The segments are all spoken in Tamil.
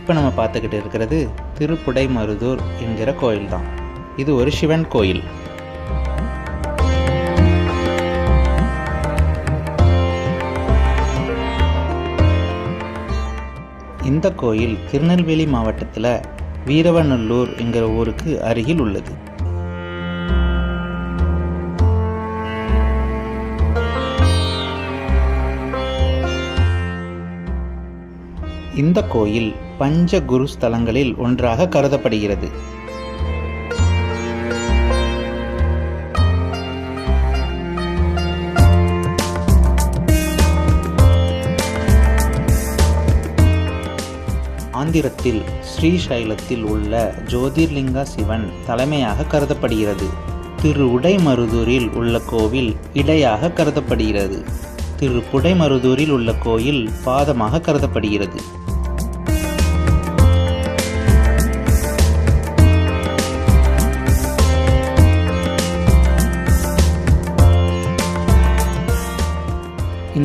இப்போ நம்ம பார்த்துக்கிட்டு இருக்கிறது திருப்புடைமருதூர் என்கிற கோயில் தான் இது ஒரு சிவன் கோயில். இந்த கோயில் திருநெல்வேலி மாவட்டத்தில் வீரவநல்லூர் என்கிற ஊருக்கு அருகில் உள்ளது. இந்த கோயில் பஞ்ச குரு ஸ்தலங்களில் ஒன்றாக கருதப்படுகிறது. ஆந்திரத்தில் ஸ்ரீசைலத்தில் உள்ள ஜோதிர்லிங்கா சிவன் தலைமையாக கருதப்படுகிறது. திரு உடைமருதூரில் உள்ள கோவில் இடையாக கருதப்படுகிறது. திரு புடைமருதூரில் உள்ள கோயில் பாதமாக கருதப்படுகிறது.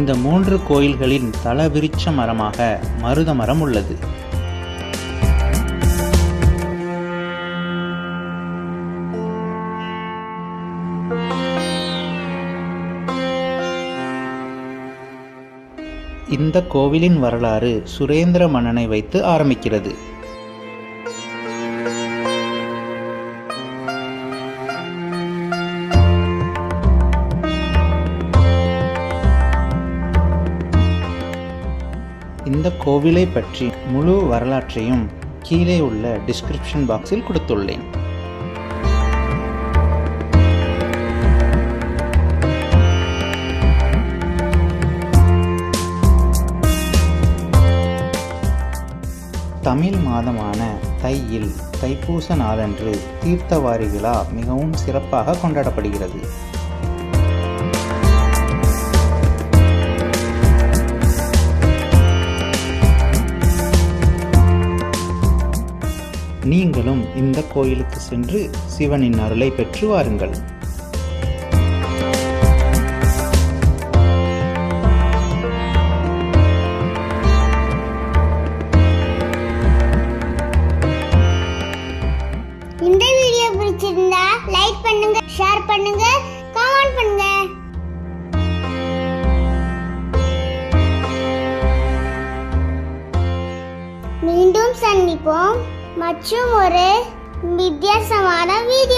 இந்த மூன்று கோயில்களின் தல விருட்ச மரமாக மருத மரம் உள்ளது. இந்த கோவிலின் வரலாறு சுரேந்திர மன்னனை வைத்து ஆரம்பிக்கிறது. இந்த கோவிலை பற்றி முழு வரலாற்றையும் கீழே உள்ள டிஸ்கிரிப்ஷன் பாக்ஸில் கொடுத்துள்ளேன். தமிழ் மாதமான தையில் தைப்பூச நாளன்று தீர்த்தவாரி விழா மிகவும் சிறப்பாக கொண்டாடப்படுகிறது. நீங்களும் இந்த கோயிலுக்கு சென்று சிவனின் அருளை பெற்று வாருங்கள். இந்த வீடியோ பிடிச்சிருந்தா லைக் பண்ணுங்க ஷேர் பண்ணுங்க கமெண்ட் பண்ணுங்க. மீண்டும் சந்திப்போம். மற்றும் ஒரு வித்தியாசமான வீடியோவில்